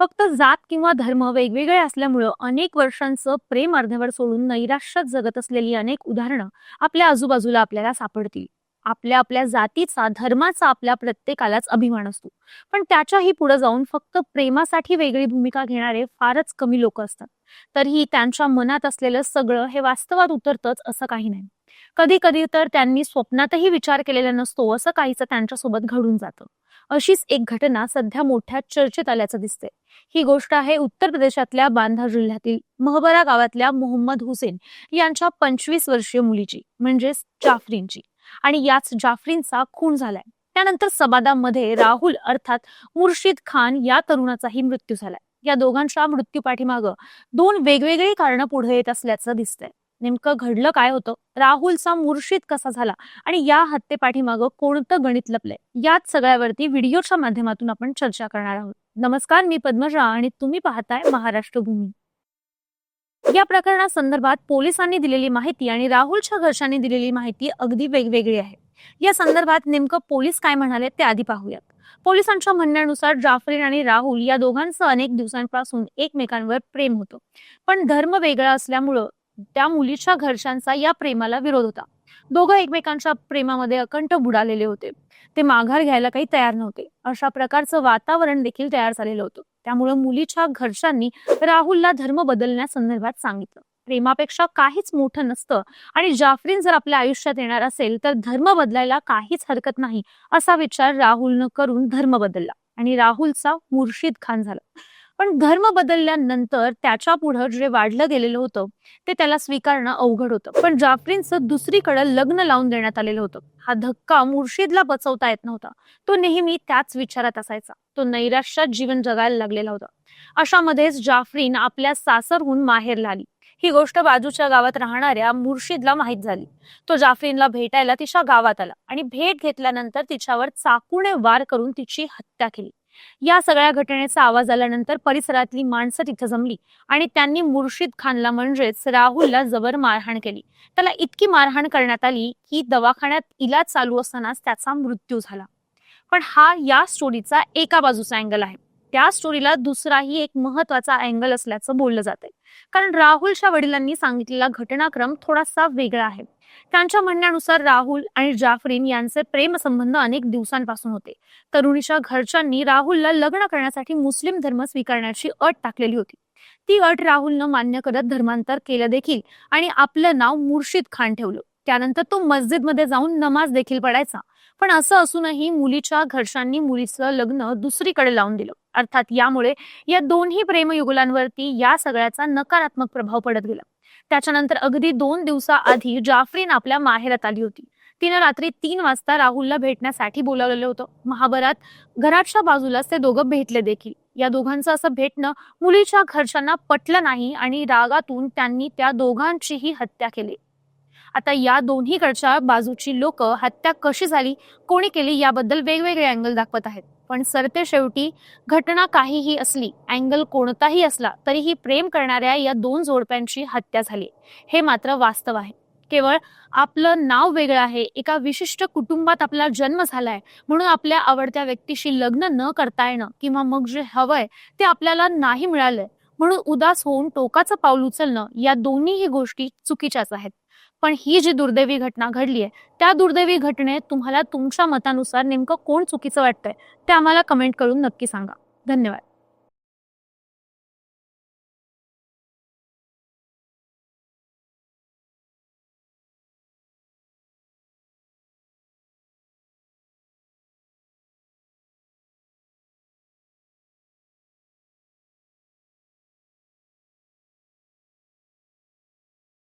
फक्त जात किंवा धर्म वेगवेगळे असल्यामुळं अनेक वर्षांचं प्रेम अर्ध्यावर सोडून नैराश्यात जगत असलेली अनेक उदाहरणं आपल्या आजूबाजूला आपल्याला सापडतील. आपल्या आपल्या जातीचा धर्माचा आपल्या प्रत्येकालाच अभिमान असतो. पण त्याच्याही पुढे जाऊन फक्त प्रेमासाठी वेगळी भूमिका घेणारे फारच कमी लोक असतात. तरीही त्यांच्या मनात असलेलं सगळं हे वास्तवात उतरतच असं काही नाही. कधी कधी तर त्यांनी स्वप्नातही विचार केलेला नसतो असं काहीच त्यांच्यासोबत घडून जातं. अशीच एक घटना सध्या मोठ्या चर्चेत आल्याचं दिसते ही गोष्ट आहे उत्तर प्रदेशातल्या बांधा जिल्ह्यातील महबरा गावातल्या मोहम्मद हुसेन यांच्या पंचवीस वर्षीय मुलीची म्हणजेच जाफरीनची. आणि याच जाफरीनचा खून झालाय. त्यानंतर सबादामध्ये राहुल अर्थात मुर्शिद खान या तरुणाचाही मृत्यू झालाय. या दोघांच्या मृत्यू पाठीमागं दोन वेगवेगळी कारणं पुढे येत असल्याचं दिसतंय. नेमकं घडलं काय होतं? राहुलचा मुर्शिद कसा झाला? आणि या हत्येपाठीमागं कोणतं गणित लपलंय? याच सगळ्यावरती व्हिडिओच्या माध्यमातून आपण चर्चा करणार आहोत. नमस्कार मी पद्मजा आणि तुम्ही पाहताय महाराष्ट्र भूमी या प्रकरणासंदर्भात पोलिसांनी दिलेली माहिती आणि राहुलच्या घरच्यांनी दिलेली माहिती अगदी वेगवेगळी आहे. या संदर्भात नेमकं पोलीस काय म्हणाले ते आधी पाहूयात. पोलिसांच्या म्हणण्यानुसार जाफरीन आणि राहुल या दोघांचं अनेक दिवसांपासून एकमेकांवर प्रेम होतं. पण धर्म वेगळा असल्यामुळं त्या मुलीच्या घरच्यांचा या प्रेमाला विरोध होता. दोघं एकमेकांच्या प्रेमामध्ये अकंठ बुडालेले होते. ते माघार घ्यायला काही तयार नव्हते. अशा प्रकारचं वातावरण देखील तयार झालेलं होतं. त्यामुळे मुलीच्या घरच्यांनी राहुलला धर्म बदलण्यासंदर्भात सांगितलं. प्रेमापेक्षा काहीच मोठं नसतं आणि जाफरीन जर आपल्या आयुष्यात येणार असेल तर धर्म बदलायला काहीच हरकत नाही असा विचार राहुलनं करून धर्म बदलला आणि राहुलचा मुर्शिद खान झाला. पण धर्म बदलल्यानंतर त्याच्या पुढं जे वाढलं गेलेलं होतं ते त्याला स्वीकारणं अवघड होतं. पण जाफरीनचं दुसरीकडे लग्न लावून देण्यात आलेलं होतं. हा धक्का मुर्शिदला बचवता येत नव्हता. तो नेहमी त्याच विचारात असायचा. तो नैराश्यात जीवन जगायला लागलेला होता. अशामध्येच जाफरीन आपल्या सासरहून माहेरला आली ही गोष्ट बाजूच्या गावात राहणाऱ्या मुर्शिदला माहीत झाली. तो जाफरीनला भेटायला तिच्या गावात आला आणि भेट घेतल्यानंतर तिच्यावर चाकूने वार करून तिची हत्या केली. या सगळ्या घटनेचा आवाज आल्यानंतर परिसरातली माणसं तिथं जमली आणि त्यांनी मुर्शिद खानला म्हणजेच राहुलला जबर मारहाण केली. त्याला इतकी मारहाण करण्यात आली की दवाखान्यात इलाज चालू असतानाच त्याचा मृत्यू झाला. पण हा या स्टोरीचा एका बाजूचा अँगल आहे. त्या स्टोरीला दुसराही एक महत्त्वाचा अँगल असल्याचं बोललं आहे कारण राहुलच्या वडिलांनी सांगितलेला घटनाक्रम थोडासा वेगळा आहे. त्यांच्या म्हणण्यानुसार राहुल आणि जाफरीन यांचे प्रेमसंबंध अनेक दिवसांपासून होते. तरुणीच्या घरच्यांनी राहुलला लग्न करण्यासाठी मुस्लिम धर्म स्वीकारण्याची अट टाकलेली होती. ती अट राहुलनं मान्य करत धर्मांतर केलं देखील आणि आपलं नाव मुर्शिद खान ठेवलं. त्यानंतर तो मस्जिदमध्ये जाऊन नमाज देखील पडायचा पण असं असूनही मुलीच्या घरच्यांनी मुलीचं लग्न दुसरीकडे लावून दिलं. अर्थात यामुळे या दोन्ही प्रेमयुगुलांवरती या सगळ्याचा नकारात्मक प्रभाव पडत गेला. त्याच्यानंतर अगदी दोन दिवसाआधी जाफरीन आपल्या माहेरात आली होती. तिनं रात्री तीन वाजता राहुलला भेटण्यासाठी बोलावलेलं होतं. महाभरात घराच्या बाजूलाच ते दोघं भेटले देखील. या दोघांचं असं भेटणं मुलीच्या घरच्यांना पटलं नाही आणि रागातून त्यांनी त्या दोघांचीही हत्या केली. आता या दोन्हीकडच्या बाजूची लोक हत्या कशी झाली कोणी केली याबद्दल वेगवेगळे अँगल दाखवत आहेत. पण सरते शेवटी घटना काहीही असली अँगल कोणताही असला तरीही प्रेम करणाऱ्या या दोन जोडप्यांची हत्या झाली. हे मात्र वास्तव आहे. केवळ आपलं नाव वेगळं आहे एका विशिष्ट कुटुंबात आपला जन्म झालाय म्हणून आपल्या आवडत्या व्यक्तीशी लग्न न करता येणं किंवा मग जे हवंय ते आपल्याला नाही मिळालंय म्हणून उदास होऊन टोकाचं पाऊल उचलणं या दोन्हीही गोष्टी चुकीच्याच आहेत. पण ही जी दुर्दैवी घटना घडली आहे त्या दुर्दैवी घटनेत तुम्हाला तुमच्या मतानुसार नेमकं कोण चुकीचं वाटतंय ते आम्हाला कमेंट करून नक्की सांगा. धन्यवाद.